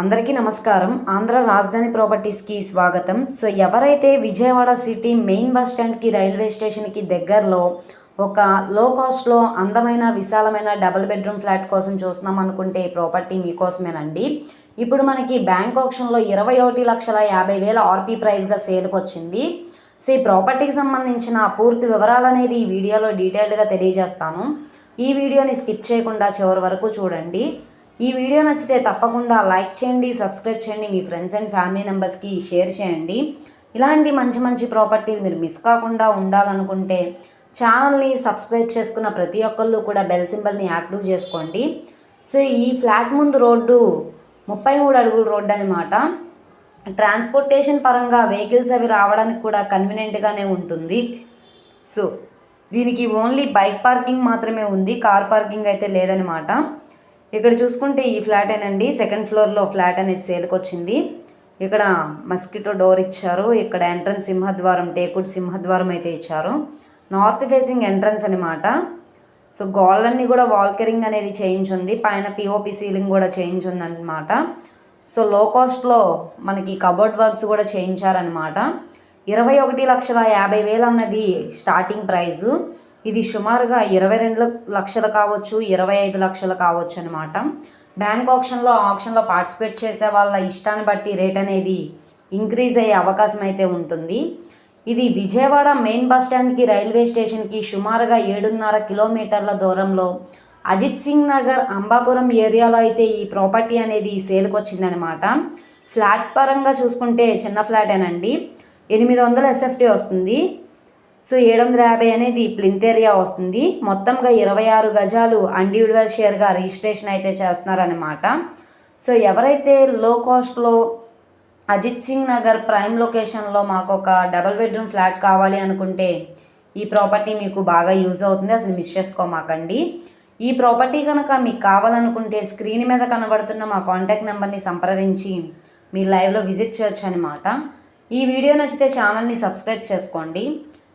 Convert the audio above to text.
అందరికీ నమస్కారం. ఆంధ్ర రాజధాని ప్రాపర్టీస్కి స్వాగతం. సో ఎవరైతే విజయవాడ సిటీ మెయిన్ బస్ స్టాండ్కి రైల్వే స్టేషన్కి దగ్గరలో ఒక లో కాస్ట్లో అందమైన విశాలమైన డబుల్ బెడ్రూమ్ ఫ్లాట్ కోసం చూస్తున్నాం అనుకుంటే ఈ ప్రాపర్టీ మీకోసమేనండి. ఇప్పుడు మనకి బ్యాంక్ ఆప్షన్లో ఇరవై ఒకటి లక్షల యాభై వేల ఆర్పీ ప్రైస్గా సేల్కి వచ్చింది సో ఈ ప్రాపర్టీకి సంబంధించిన పూర్తి వివరాలు అనేది ఈ వీడియోలో డీటెయిల్డ్గా తెలియజేస్తాను. ఈ వీడియోని స్కిప్ చేయకుండా చివరి వరకు చూడండి. ఈ వీడియో నచ్చితే తప్పకుండా లైక్ చేయండి సబ్స్క్రైబ్ చేయండి మీ ఫ్రెండ్స్ అండ్ ఫ్యామిలీ మెంబర్స్కి షేర్ చేయండి. ఇలాంటి మంచి మంచి ప్రాపర్టీలు మీరు మిస్ కాకుండా ఉండాలనుకుంటే ఛానల్ని సబ్స్క్రైబ్ చేసుకున్న ప్రతి ఒక్కళ్ళు కూడా బెల్ సింబల్ని యాక్టివ్ చేసుకోండి. సో ఈ ఫ్లాట్ ముందు రోడ్డు ముప్పై మూడు అడుగుల రోడ్డు అనమాట ట్రాన్స్పోర్టేషన్ పరంగా వెహికల్స్ అవి రావడానికి కూడా కన్వీనియంట్గానే ఉంటుంది. సో దీనికి ఓన్లీ బైక్ పార్కింగ్ మాత్రమే ఉంది కార్ పార్కింగ్ అయితే లేదనమాట ఇక్కడ చూసుకుంటే ఈ ఫ్లాట్ ఏనండి. సెకండ్ ఫ్లోర్లో ఫ్లాట్ అనేది సేల్కి వచ్చింది. ఇక్కడ మస్కిటో డోర్ ఇచ్చారు. ఇక్కడ ఎంట్రన్స్ సింహద్వారం టేకుడ్ సింహద్వారం అయితే ఇచ్చారు. నార్త్ ఫేసింగ్ ఎంట్రన్స్ అనమాట సో గోళ్ళన్నీ కూడా వాల్కరింగ్ అనేది చేయించుంది పైన పిఓపి సీలింగ్ కూడా చేయించుంది ఉందన్నమాట. సో లో కాస్ట్లో మనకి కబోర్డ్ వర్క్స్ కూడా చేయించారనమాట ఇరవై ఒకటి లక్షల యాభై వేలు అన్నది స్టార్టింగ్ ప్రైజు ఇది సుమారుగా ఇరవై రెండు లక్షలు కావచ్చు ఇరవై ఐదు లక్షలు కావచ్చు అనమాట బ్యాంక్ ఆప్షన్లో ఆప్షన్లో పార్టిసిపేట్ చేసే వాళ్ళ ఇష్టాన్ని బట్టి రేట్ అనేది ఇంక్రీజ్ అయ్యే అవకాశం అయితే ఉంటుంది. ఇది విజయవాడ మెయిన్ బస్ స్టాండ్కి రైల్వే స్టేషన్కి సుమారుగా ఏడున్నర కిలోమీటర్ల దూరంలో అజిత్ సింగ్ నగర్ అంబాపురం ఏరియాలో అయితే ఈ ప్రాపర్టీ అనేది సేల్కి వచ్చిందనమాట ఫ్లాట్ పరంగా చూసుకుంటే చిన్న ఫ్లాటేనండి. ఎనిమిది వందల ఎస్ఎఫ్టీ వస్తుంది. సో ఏడు వందల యాభై అనేది ప్లింత్ ఏరియా వస్తుంది. మొత్తంగా ఇరవై ఆరు గజాలు ఇండివిజువల్ షేర్గా రిజిస్ట్రేషన్ అయితే చేస్తున్నారనమాట సో ఎవరైతే లో కాస్ట్లో అజిత్ సింగ్ నగర్ ప్రైమ్ లొకేషన్లో మాకు ఒక డబల్ బెడ్రూమ్ ఫ్లాట్ కావాలి అనుకుంటే ఈ ప్రాపర్టీ మీకు బాగా యూజ్ అవుతుంది. అసలు మిస్ చేసుకోమాకండి. ఈ ప్రాపర్టీ కనుక మీకు కావాలనుకుంటే స్క్రీన్ మీద కనబడుతున్న మా కాంటాక్ట్ నెంబర్ని సంప్రదించి మీ లైవ్లో విజిట్ చేయొచ్చు అనమాట ఈ వీడియో నచ్చితే ఛానల్ని సబ్స్క్రైబ్ చేసుకోండి.